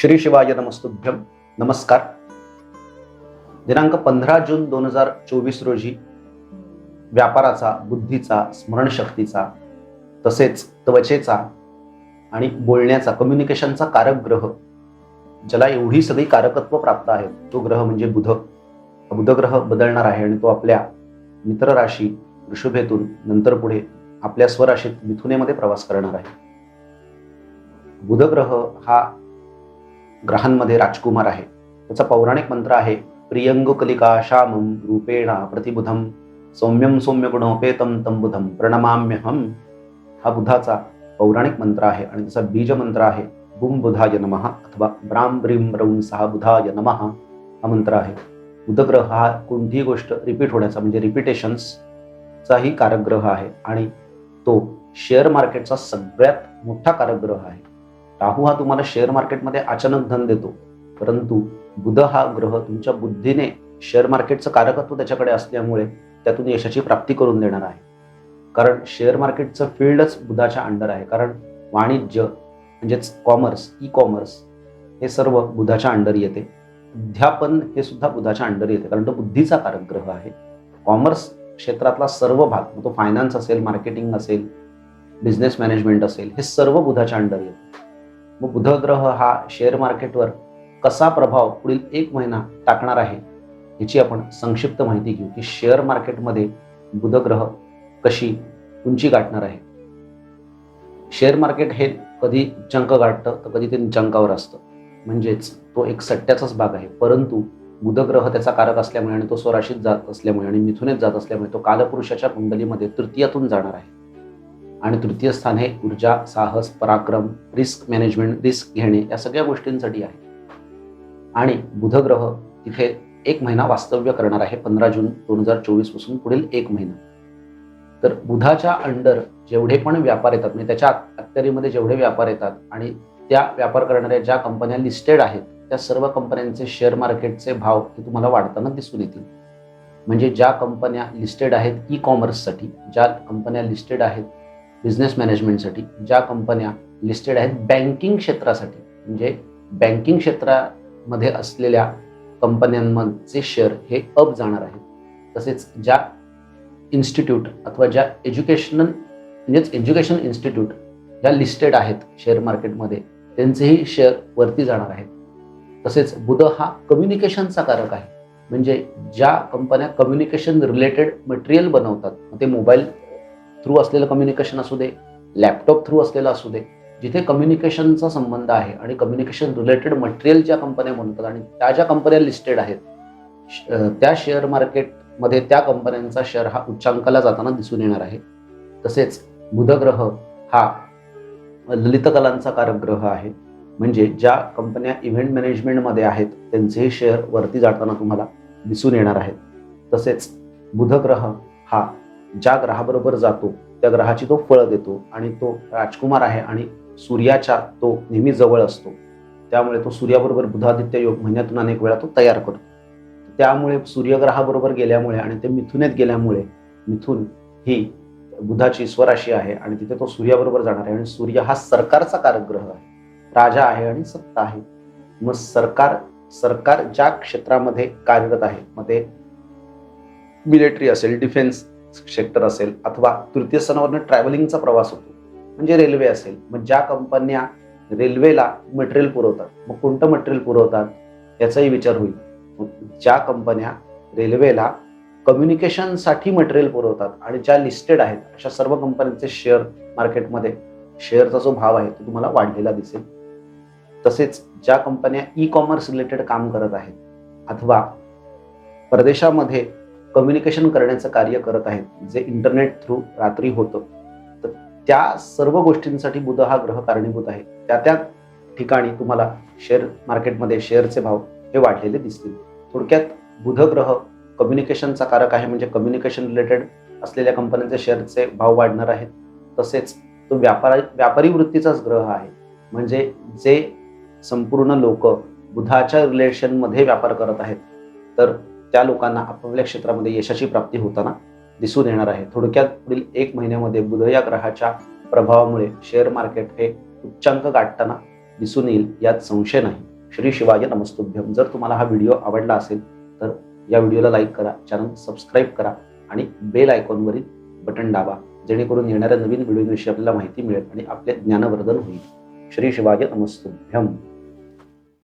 श्री शिवाय नमस्तुभ्यम नमस्कार. दिनांक पंधरा जून दोन हजार चोवीस रोजी व्यापाराचा बुद्धीचा स्मरणशक्तीचा तसेच त्वचेचा आणि बोलण्याचा कम्युनिकेशनचा कारक ग्रह ज्याला एवढी सगळी कारकत्व प्राप्त आहे तो ग्रह म्हणजे बुध. हा बुध ग्रह बदलणार आहे आणि तो आपल्या मित्र राशी वृषभेतून नंतर पुढे आपल्या स्वराशीत मिथुनेमध्ये प्रवास करणार आहे. बुध ग्रह हा ग्रहांमध्ये राजकुमार आहे. त्याचा पौराणिक मंत्र आहे प्रियंगु कलिका श्यामम रूपेणा प्रतिबुधम सौम्यम सौम्य गुणोपेतम तम बुधम प्रणमाम्यहम. हा बुधाचा पौराणिक मंत्र आहे आणि त्याचा बीज मंत्र आहे बुम बुधाय नमः अथवा ब्राम ब्रीम ब्रौम सहा बुधाय नमः हा मंत्र आहे. बुधग्रह हा कोणतीही गोष्ट रिपीट होण्याचा म्हणजे रिपिटेशन्सचाही कारकग्रह आहे आणि तो शेअर मार्केटचा सगळ्यात मोठा कारकग्रह आहे. राहू हा तुम्हाला शेअर मार्केटमध्ये अचानक धन देतो. परंतु बुध हा ग्रह तुमच्या बुद्धीने शेअर मार्केटचं कारकत्व त्याच्याकडे असल्यामुळे त्यातून यशाची प्राप्ती करून देणार आहे. कारण शेअर मार्केटचं फील्डच बुधाच्या अंडर आहे. कारण वाणिज्य म्हणजेच कॉमर्स ई कॉमर्स हे सर्व बुधाच्या अंडर येते. अध्यापन हे सुद्धा बुधाच्या अंडर येते. कारण तो बुद्धीचा कारक ग्रह आहे. कॉमर्स क्षेत्रातला सर्व भाग मग तो फायनान्स असेल मार्केटिंग असेल बिझनेस मॅनेजमेंट असेल हे सर्व बुधाच्या अंडर येते. मग बुधग्रह हा शेअर मार्केटवर कसा प्रभाव पुढील एक महिना टाकणार आहे याची आपण संक्षिप्त माहिती घेऊ की शेअर मार्केटमध्ये बुधग्रह कशी उंची गाठणार आहे. शेअर मार्केट हे कधी जंक गाठतं तर कधी ते जंकावर असतं. म्हणजेच तो एक सट्ट्याचाच भाग आहे. परंतु बुधग्रह त्याचा कारक असल्यामुळे आणि तो स्वराशीत जात असल्यामुळे आणि मिथुनेत जात असल्यामुळे तो कालपुरुषाच्या कुंडलीमध्ये तृतीयातून जाणार आहे. आणि तृतीय स्थान हे ऊर्जा साहस पराक्रम रिस्क मॅनेजमेंट रिस्क घेणे या सगळ्या गोष्टींसाठी आहे. आणि बुधग्रह तिथे एक महिना वास्तव्य करणार आहे पंधरा जून दोन हजार चोवीसपासून पुढील एक महिना. तर बुधाच्या अंडर जेवढे पण व्यापार येतात म्हणजे त्याच्या अखत्यारीमध्ये जेवढे व्यापार येतात आणि त्या व्यापार करणाऱ्या ज्या कंपन्या लिस्टेड आहेत त्या सर्व कंपन्यांचे शेअर मार्केटचे भाव हे तुम्हाला वाढताना दिसून येतील. म्हणजे ज्या कंपन्या लिस्टेड आहेत ई कॉमर्ससाठी ज्या कंपन्या लिस्टेड आहेत बिझनेस मॅनेजमेंटसाठी ज्या कंपन्या लिस्टेड आहेत बँकिंग क्षेत्रासाठी म्हणजे बँकिंग क्षेत्रामध्ये असलेल्या कंपन्यांमध्ये शेअर हे अप जाणार आहेत. तसेच ज्या इन्स्टिट्यूट अथवा ज्या एज्युकेशनल म्हणजेच एज्युकेशन इन्स्टिट्यूट ज्या लिस्टेड आहेत शेअर मार्केटमध्ये त्यांचेही शेअर वरती जाणार आहेत. तसेच बुध हा कम्युनिकेशनचा कारक आहे. म्हणजे ज्या कंपन्या कम्युनिकेशन रिलेटेड मटेरियल बनवतात ते मोबाईल थ्रू असलेलं कम्युनिकेशन असू दे लॅपटॉप थ्रू असलेलं असू दे जिथे कम्युनिकेशनचा संबंध आहे आणि कम्युनिकेशन रिलेटेड मटेरियल ज्या कंपन्या बनवतात आणि त्या ज्या कंपन्या लिस्टेड आहेत श- त्या शेअर मार्केटमध्ये त्या कंपन्यांचा शेअर हा उच्चांकाला जाताना दिसून येणार आहे. तसेच बुधग्रह हा ललित कलांचा कारक ग्रह आहे. म्हणजे ज्या कंपन्या इव्हेंट मॅनेजमेंटमध्ये आहेत त्यांचेही शेअर वरती जाताना तुम्हाला दिसून येणार आहेत. तसेच बुधग्रह हा ज्या ग्रहाबरोबर जातो त्या ग्रहाची तो फळ देतो आणि तो राजकुमार आहे आणि सूर्याच्या तो नेहमी जवळ असतो. त्यामुळे तो सूर्याबरोबर बुधादित्य योग महिन्यातून अनेक वेळा तो तयार करतो. त्यामुळे सूर्यग्रहाबरोबर गेल्यामुळे आणि ते मिथुनेत गेल्यामुळे मिथुन ही बुधाची स्वराशी आहे आणि तिथे तो सूर्याबरोबर जाणार आहे आणि सूर्य हा सरकारचा कारक ग्रह आहे. राजा आहे आणि सत्ता आहे. मग सरकार सरकार ज्या क्षेत्रामध्ये कार्यरत आहे मग ते मिलिटरी असेल डिफेन्स सेक्टर असेल अथवा तृतीय स्थानावरनं ट्रॅव्हलिंगचा प्रवास होतो. म्हणजे रेल्वे असेल. मग ज्या कंपन्या रेल्वेला मटेरियल पुरवतात मग कोणतं मटेरियल पुरवतात याचाही विचार होईल. ज्या कंपन्या रेल्वेला कम्युनिकेशनसाठी मटेरियल पुरवतात आणि ज्या लिस्टेड आहेत अशा सर्व कंपन्यांचे शेअर मार्केटमध्ये शेअरचा जो भाव आहे तो तुम्हाला वाढलेला दिसेल. तसेच ज्या कंपन्या ई कॉमर्स रिलेटेड काम करत आहेत अथवा परदेशामध्ये कम्युनिकेशन करण्याचं कार्य करत आहेत जे इंटरनेट थ्रू रात्री होतं. तर त्या सर्व गोष्टींसाठी बुध हा ग्रह कारणीभूत आहे. त्या त्या ठिकाणी तुम्हाला शेअर मार्केटमध्ये शेअरचे भाव हे वाढलेले दिसतील. थोडक्यात बुध ग्रह कम्युनिकेशनचा कारक आहे म्हणजे कम्युनिकेशन रिलेटेड असलेल्या कंपन्यांचे शेअरचे भाव वाढणार आहेत. तसेच तो व्यापारी व्यापारी वृत्तीचाच ग्रह आहे. म्हणजे जे संपूर्ण लोक बुधाच्या रिलेशनमध्ये व्यापार करत आहेत. तर त्या लोकांना आपापल्या क्षेत्रामध्ये यशाची प्राप्ती होताना दिसून येणार आहे. थोडक्यात पुढील एक महिन्यामध्ये बुध या ग्रहाच्या प्रभावामुळे शेअर मार्केट हे उच्चांक गाठताना दिसून येईल यात संशय नाही. श्री शिवाय नमस्तुभ्यम. जर तुम्हाला हा व्हिडिओ आवडला असेल तर या व्हिडिओला लाईक करा चॅनल सबस्क्राईब करा आणि बेल आयकॉनवरील बटन दाबा जेणेकरून येणाऱ्या नवीन व्हिडिओविषयी आपल्याला माहिती मिळेल आणि आपले ज्ञानवर्धन होईल. श्री शिवाय नमस्तुभ्यम.